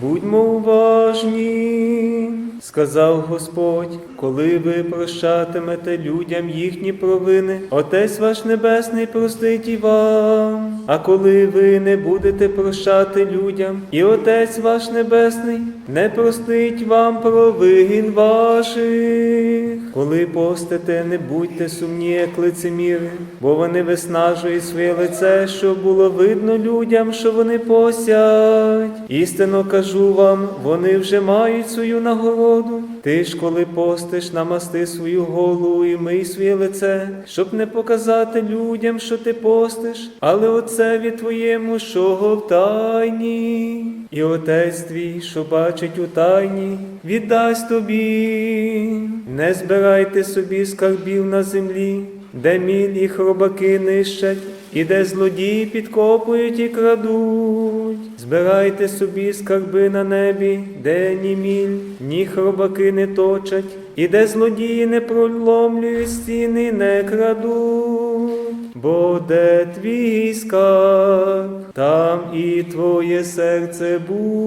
Будьмо уважні, сказав Господь, коли ви прощатимете людям їхні провини, Отець ваш Небесний простить і вам. А коли ви не будете прощати людям, і Отець ваш Небесний не простить вам провин ваших. Коли постите, не будьте сумні, як лицеміри, бо вони виснажують своє лице, щоб було видно людям, що вони посять. Істинно кажу вам, вони вже мають свою нагороду. Ти ж, коли постиш, намасти свою голову і мий своє лице, щоб не показати людям, що ти постиш, але отцеві твоєму, що в тайні. І отець твій, що бачить у тайні, віддасть тобі. Не збирайте собі скарбів на землі, де міль і хробаки нищать, і де злодії підкопують і крадуть. Збирайте собі скарби на небі, де ні міль, ні хробаки не точать, і де злодії не проломлюють стіни, не крадуть. Бо де твій скарб, там і твоє серце буде.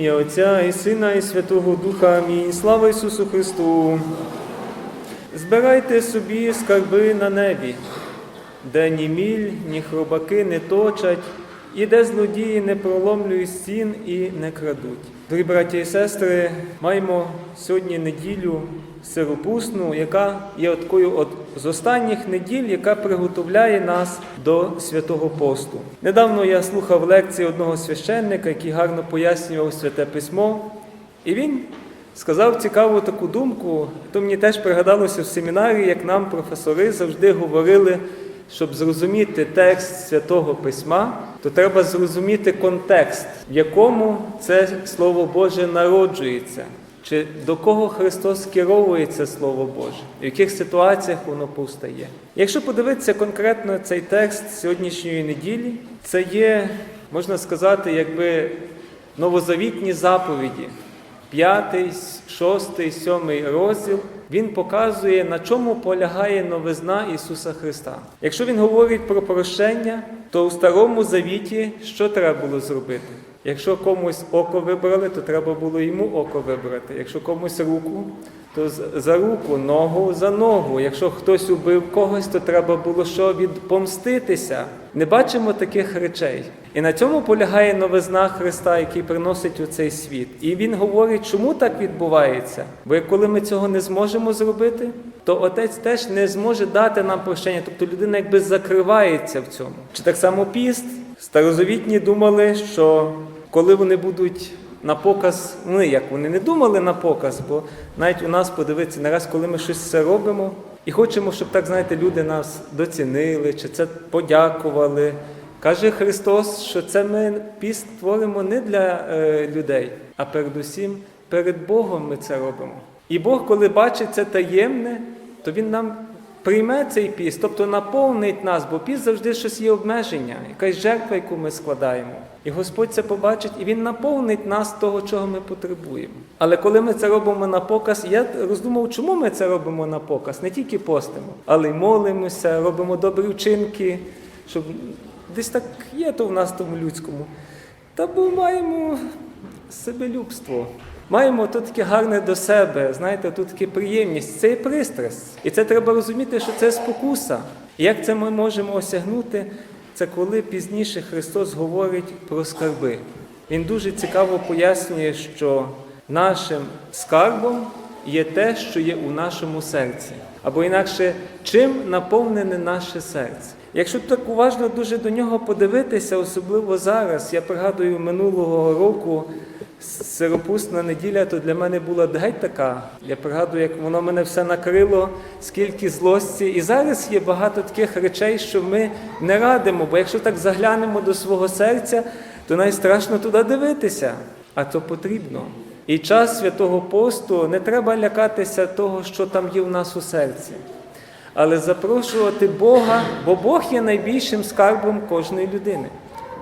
Ім'я Отця і Сина, і Святого Духа. Амінь. Слава Ісусу Христу. Збирайте собі скарби на небі, де ні міль, ні хробаки не точать, і де злодії не проломлюють стін і не крадуть. Дорогі браті і сестри, маємо сьогодні неділю сиропусну, яка є такою от з останніх неділь, яка приготовляє нас до святого посту. Недавно я слухав лекції одного священника, який гарно пояснював святе письмо, і він сказав цікаву таку думку, то мені теж пригадалося в семінарі, як нам професори завжди говорили, щоб зрозуміти текст святого письма, то треба зрозуміти контекст, в якому це Слово Боже народжується. Чи до кого Христос скеровується Слово Боже, в яких ситуаціях воно повстає? Якщо подивитися конкретно цей текст сьогоднішньої неділі, це є, можна сказати, якби новозавітні заповіді, п'ятий, шостий, сьомий розділ. Він показує, на чому полягає новизна Ісуса Христа. Якщо Він говорить про прощення, то у Старому Завіті що треба було зробити? Якщо комусь око вибрали, то треба було йому око вибрати. Якщо комусь руку, то за руку, ногу за ногу. Якщо хтось убив когось, то треба було що відпомститися. Не бачимо таких речей. І на цьому полягає новизна Христа, який приносить у цей світ. І він говорить, чому так відбувається? Бо коли ми цього не зможемо зробити, то Отець теж не зможе дати нам прощення. Тобто людина якби закривається в цьому. Чи так само піст? Старозавітні думали, що коли вони будуть на показ, ну як вони не думали на показ, бо навіть у нас подивитися, не раз, коли ми щось все робимо, і хочемо, щоб так, знаєте, люди нас доцінили, чи це подякували. Каже Христос, що це ми піст творимо не для е, людей, а передусім перед Богом ми це робимо. І Бог, коли бачить це таємне, то Він нам прийме цей піст, тобто наповнить нас, бо піст завжди щось є обмеження, якась жертва, яку ми складаємо. І Господь це побачить, і Він наповнить нас того, чого ми потребуємо. Але коли ми це робимо на показ, я роздумав, чому ми це робимо на показ, не тільки постимо, але й молимося, робимо добрі вчинки, щоб десь так є то в нас тому людському. Та бо маємо себелюбство. Маємо тут таке гарне до себе, знаєте, тут таке приємність, це є пристрасть. І це треба розуміти, що це спокуса. І як це ми можемо осягнути? Це коли пізніше Христос говорить про скарби. Він дуже цікаво пояснює, що нашим скарбом є те, що є у нашому серці. Або інакше, чим наповнене наше серце. Якщо так уважно дуже до нього подивитися, особливо зараз, я пригадую минулого року сиропусна неділя, то для мене була геть така. Я пригадую, як воно мене все накрило, скільки злості. І зараз є багато таких речей, що ми не радимо, бо якщо так заглянемо до свого серця, то навіть страшно туди дивитися, а то потрібно. І час святого посту не треба лякатися того, що там є в нас у серці, але запрошувати Бога, бо Бог є найбільшим скарбом кожної людини.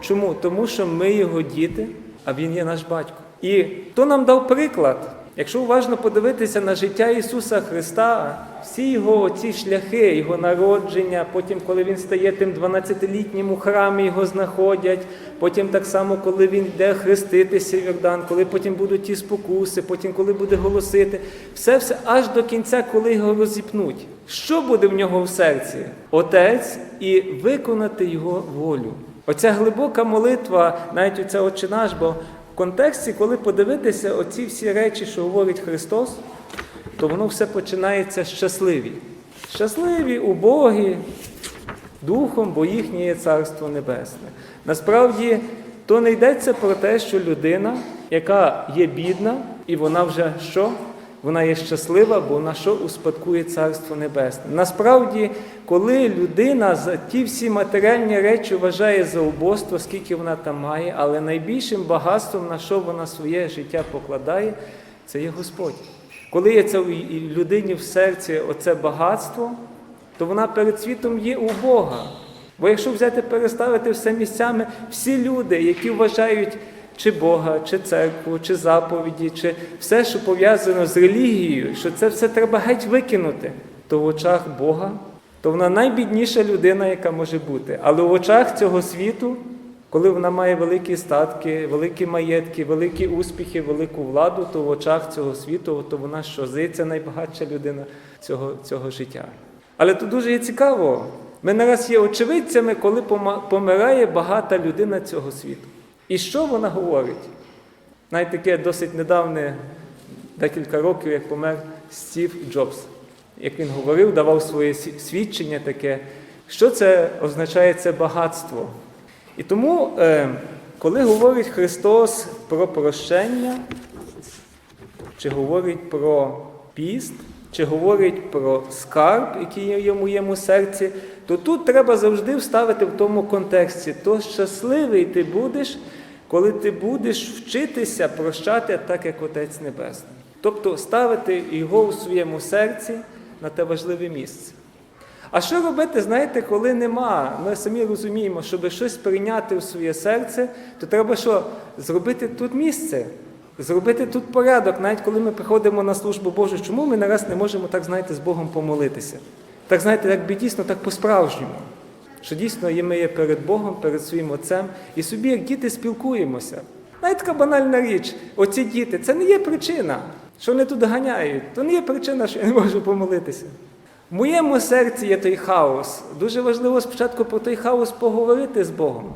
Чому? Тому що ми його діти, а Він є наш батько. І хто нам дав приклад? Якщо уважно подивитися на життя Ісуса Христа, всі його ці шляхи, його народження, потім, коли він стає тим 12-літнім у храмі, його знаходять, потім так само, коли він йде хреститися в Йордан, коли потім будуть ті спокуси, потім коли буде голосити, все все аж до кінця, коли його розіпнуть. Що буде в нього в серці? Отець і виконати його волю. Оця глибока молитва, навіть оця «Отче наш, бо контексті, коли подивитися оці всі речі, що говорить Христос, то воно все починається щасливі. Щасливі, убогі, духом, бо їхнє є царство небесне. Насправді, то не йдеться про те, що людина, яка є бідна, і вона вже що? Вона є щаслива, бо вона що успадкує Царство Небесне. Насправді, коли людина за ті всі матеріальні речі вважає за убоство, скільки вона там має, але найбільшим багатством, на що вона своє життя покладає, це є Господь. Коли є це у людині в серці оце багатство, то вона перед світом є у Бога. Бо якщо взяти переставити все місцями, всі люди, які вважають чи Бога, чи церкву, чи заповіді, чи все, що пов'язано з релігією, що це все треба геть викинути, то в очах Бога, то вона найбідніша людина, яка може бути. Але в очах цього світу, коли вона має великі статки, великі маєтки, великі успіхи, велику владу, то в очах цього світу, то вона що здається найбагатша людина цього, цього життя. Але тут дуже є цікаво. Ми нараз є очевидцями, коли помирає багата людина цього світу. І що вона говорить? Навіть таке досить недавне, декілька років, як помер Стів Джобс. Як він говорив, давав своє свідчення таке, що це означає це багатство. І тому, е, коли говорить Христос про прощення, чи говорить про піст, чи говорить про скарб, який є в моєму серці, то тут треба завжди вставити в тому контексті, то щасливий ти будеш, коли ти будеш вчитися прощати так, як Отець Небесний. Тобто ставити його у своєму серці на те важливе місце. А що робити, знаєте, коли нема? Ми самі розуміємо, щоб щось прийняти в своє серце, то треба що? Зробити тут місце, зробити тут порядок, навіть коли ми приходимо на службу Божу, чому ми нараз не можемо так, знаєте, з Богом помолитися? Так, знаєте, якби дійсно так по-справжньому. Що дійсно ми є перед Богом, перед своїм Отцем, і собі, як діти, спілкуємося. Навіть така банальна річ, оці діти, це не є причина, що вони тут ганяють. То не є причина, що я не можу помолитися. В моєму серці є той хаос. Дуже важливо спочатку про той хаос поговорити з Богом.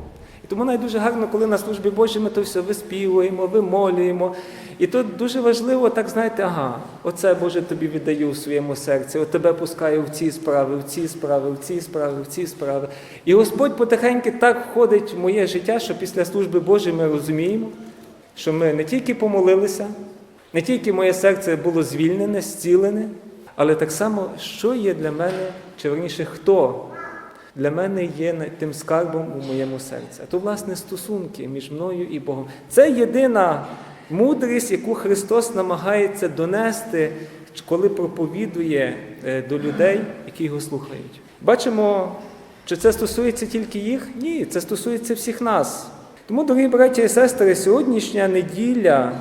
Тому навіть дуже гарно, коли на службі Божій ми то все виспівуємо, вимолюємо. І тут дуже важливо, так знаєте, ага, оце Боже тобі віддаю в своєму серці, от тебе пускаю в ці справи, в ці справи, в ці справи, в ці справи. І Господь потихеньки так входить в моє життя, що після служби Божої ми розуміємо, що ми не тільки помолилися, не тільки моє серце було звільнене, зцілене, але так само, що є для мене, чи верніше, хто для мене є тим скарбом у моєму серці. А то, власне, стосунки між мною і Богом. Це єдина мудрість, яку Христос намагається донести, коли проповідує е, до людей, які його слухають. Бачимо, чи це стосується тільки їх? Ні, це стосується всіх нас. Тому, дорогі браті і сестри, сьогоднішня неділя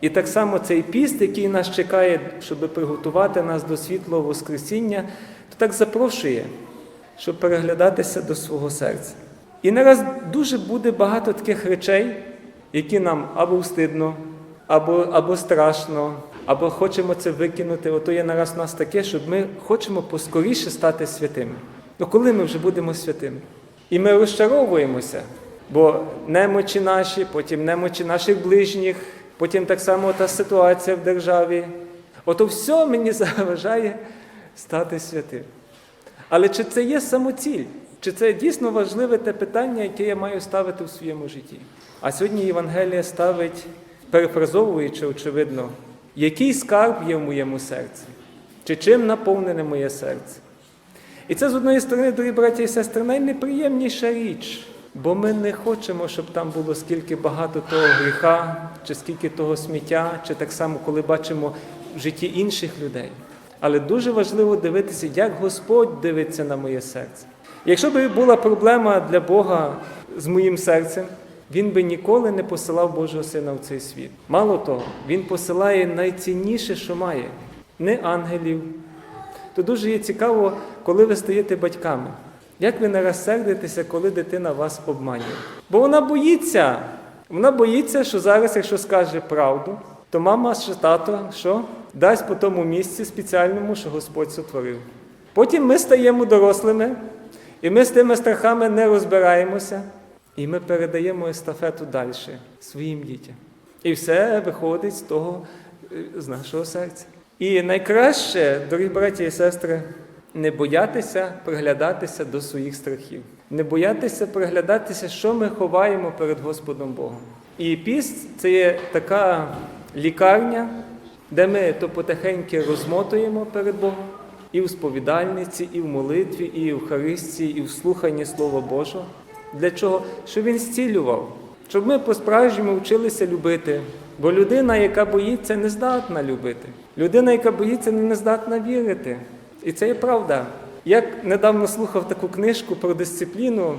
і так само цей піст, який нас чекає, щоб приготувати нас до світлого Воскресіння, то так запрошує, щоб переглядатися до свого серця. І нараз дуже буде багато таких речей, які нам або встидно, або, або страшно, або хочемо це викинути. Ото є нараз у нас таке, щоб ми хочемо поскоріше стати святими. Ну коли ми вже будемо святими? І ми розчаровуємося, бо немочі наші, потім немочі наших ближніх, потім так само та ситуація в державі. Ото все мені заважає стати святим. Але чи це є самоціль? Чи це дійсно важливе те питання, яке я маю ставити в своєму житті? А сьогодні Євангелія ставить, перефразовуючи, очевидно, який скарб є в моєму серці, чи чим наповнене моє серце. І це з одної сторони, дорогі браті і сестри, найнеприємніша річ, бо ми не хочемо, щоб там було скільки багато того гріха, чи скільки того сміття, чи так само, коли бачимо в житті інших людей. Але дуже важливо дивитися, як Господь дивиться на моє серце. Якщо б була проблема для Бога з моїм серцем, він би ніколи не посилав Божого Сина в цей світ. Мало того, він посилає найцінніше, що має, не ангелів. То дуже є цікаво, коли ви стаєте батьками. Як ви не розсердитеся, коли дитина вас обманює? Бо вона боїться. Вона боїться, що зараз, якщо скаже правду, то мама чи тато що? Дасть по тому місці спеціальному, що Господь сотворив. Потім ми стаємо дорослими, і ми з тими страхами не розбираємося, і ми передаємо естафету далі своїм дітям. І все виходить з того, е, з нашого серця. І найкраще, дорогі браті і сестри, не боятися приглядатися до своїх страхів, не боятися приглядатися, що ми ховаємо перед Господом Богом. І піст це є така лікарня, де ми то потихеньки розмотуємо перед Богом, і в сповідальниці, і в молитві, і в Харистії, і в слуханні Слова Божого. Для чого? Щоб він зцілював, щоб ми по-справжньому вчилися любити. Бо людина, яка боїться, не здатна любити. Людина, яка боїться, не здатна вірити. І це є правда. Я недавно слухав таку книжку про дисципліну,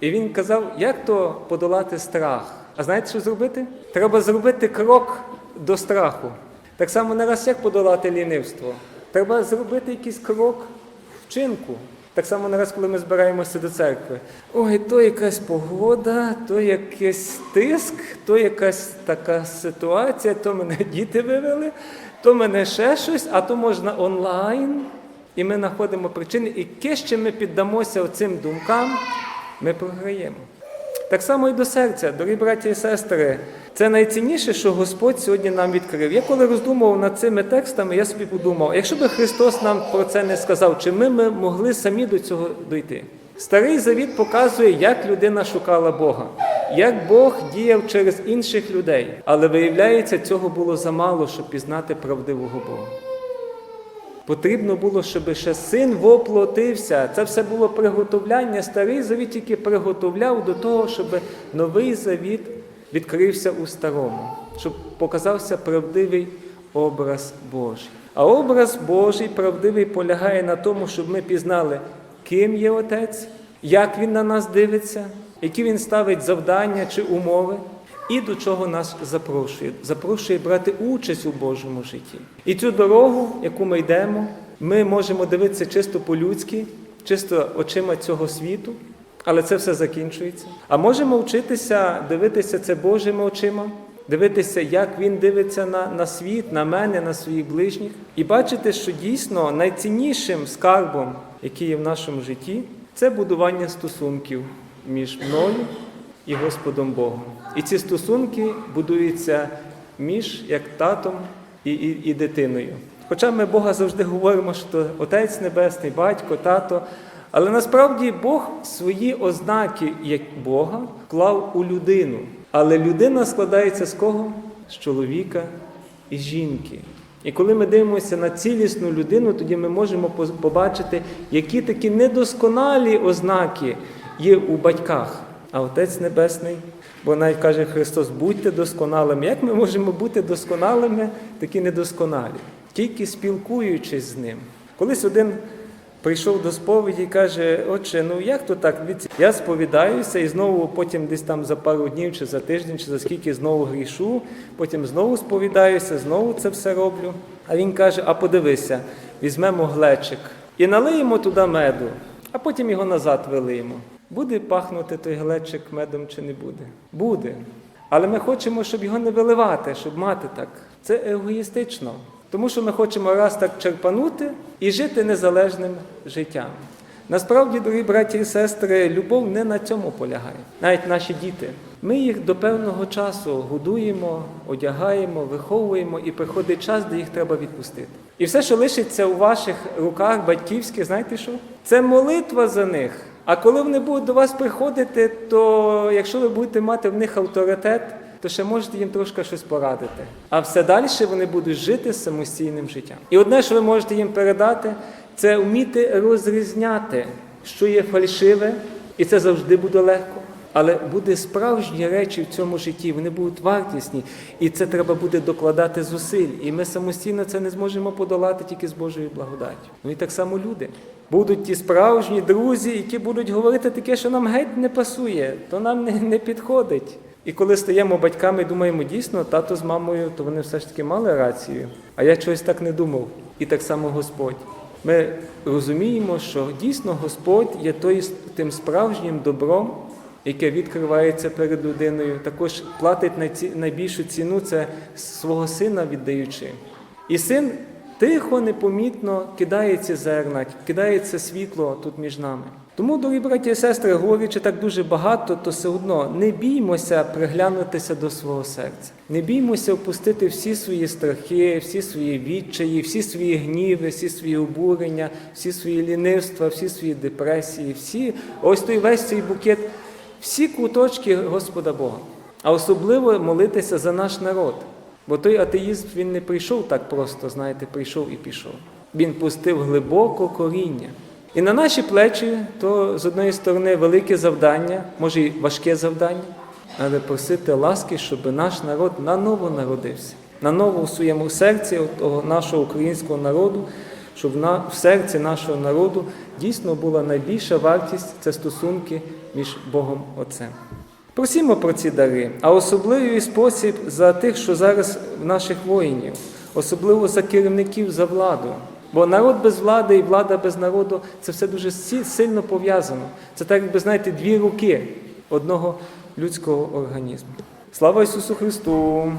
і він казав, як то подолати страх. А знаєте, що зробити? Треба зробити крок до страху. Так само не раз як подолати лінивство. Треба зробити якийсь крок вчинку. Так само не раз, коли ми збираємося до церкви. Ой, то якась погода, то якийсь тиск, то якась така ситуація, то мене діти вивели, то мене ще щось, а то можна онлайн. І ми знаходимо причини, і кище ми піддамося цим думкам, ми програємо. Так само і до серця, дорогі браті і сестри, це найцінніше, що Господь сьогодні нам відкрив. Я коли роздумував над цими текстами, я собі подумав, якщо би Христос нам про це не сказав, чи ми, ми могли самі до цього дойти? Старий завіт показує, як людина шукала Бога, як Бог діяв через інших людей. Але виявляється, цього було замало, щоб пізнати правдивого Бога. Потрібно було, щоб ще син воплотився. Це все було приготовляння. Старий завіт тільки приготовляв до того, щоб новий завіт відкрився у старому, щоб показався правдивий образ Божий. А образ Божий правдивий полягає на тому, щоб ми пізнали, ким є Отець, як Він на нас дивиться, які він ставить завдання чи умови. І до чого нас запрошує? Запрошує брати участь у Божому житті. І цю дорогу, яку ми йдемо, ми можемо дивитися чисто по-людськи, чисто очима цього світу, але це все закінчується. А можемо вчитися дивитися це Божими очима, дивитися, як він дивиться на, на світ, на мене, на своїх ближніх, і бачити, що дійсно найціннішим скарбом, який є в нашому житті, це будування стосунків між мною і Господом Богом. І ці стосунки будуються між як татом і, і, і дитиною. Хоча ми Бога завжди говоримо, що Отець Небесний, батько, тато. Але насправді Бог свої ознаки як Бога вклав у людину. Але людина складається з кого? З чоловіка і жінки. І коли ми дивимося на цілісну людину, тоді ми можемо побачити, які такі недосконалі ознаки є у батьках. А Отець Небесний, бо навіть каже Христос, будьте досконалими. Як ми можемо бути досконалими, такі недосконалі? Тільки спілкуючись з ним. Колись один прийшов до сповіді і каже, отче, ну як то так? Я сповідаюся і знову потім десь там за пару днів, чи за тиждень, чи за скільки знову грішу, потім знову сповідаюся, знову це все роблю. А він каже: а подивися, візьмемо глечик і налиємо туди меду, а потім його назад вилиємо. Буде пахнути той глечик медом чи не буде? Буде. Але ми хочемо, щоб його не виливати, щоб мати так. Це егоїстично. Тому що ми хочемо раз так черпанути і жити незалежним життям. Насправді, дорогі браті і сестри, любов не на цьому полягає. Навіть наші діти. Ми їх до певного часу годуємо, одягаємо, виховуємо, і приходить час, де їх треба відпустити. І все, що лишиться у ваших руках батьківських, знаєте що? Це молитва за них. А коли вони будуть до вас приходити, то якщо ви будете мати в них авторитет, то ще можете їм трошки щось порадити. А все далі вони будуть жити самостійним життям. І одне, що ви можете їм передати, це вміти розрізняти, що є фальшиве, і це завжди буде легко. Але буде справжні речі в цьому житті, вони будуть вартісні, і це треба буде докладати зусиль. І ми самостійно це не зможемо подолати тільки з Божою благодаттю. Ну і так само люди. Будуть ті справжні друзі, які будуть говорити таке, що нам геть не пасує, то нам не, не підходить. І коли стаємо батьками, думаємо, дійсно, тато з мамою, то вони все ж таки мали рацію. А я чогось так не думав. І так само Господь. Ми розуміємо, що дійсно Господь є той, тим справжнім добром, яке відкривається перед людиною, також платить найбільшу ціну це свого сина віддаючи. І син тихо, непомітно кидає ці зерна, кидає це світло тут між нами. Тому, дорогі браті і сестри, говорячи так дуже багато, то все одно не біймося приглянутися до свого серця. Не біймося впустити всі свої страхи, всі свої відчаї, всі свої гніви, всі свої обурення, всі свої лінивства, всі свої депресії, всі ось той весь цей букет, всі куточки Господа Бога. А особливо молитися за наш народ. Бо той атеїзм він не прийшов так просто, знаєте, прийшов і пішов. Він пустив глибоко коріння. І на наші плечі то з одної сторони велике завдання, може й важке завдання, але просити ласки, щоб наш народ наново народився, наново в своєму серці того нашого українського народу, щоб в серці нашого народу дійсно була найбільша вартість це стосунки між Богом Отцем. Просімо про ці дари, а особливий спосіб за тих, що зараз в наших воїнів, особливо за керівників за владу. Бо народ без влади і влада без народу це все дуже сильно пов'язано. Це так, якби знаєте, дві руки одного людського організму. Слава Ісусу Христу!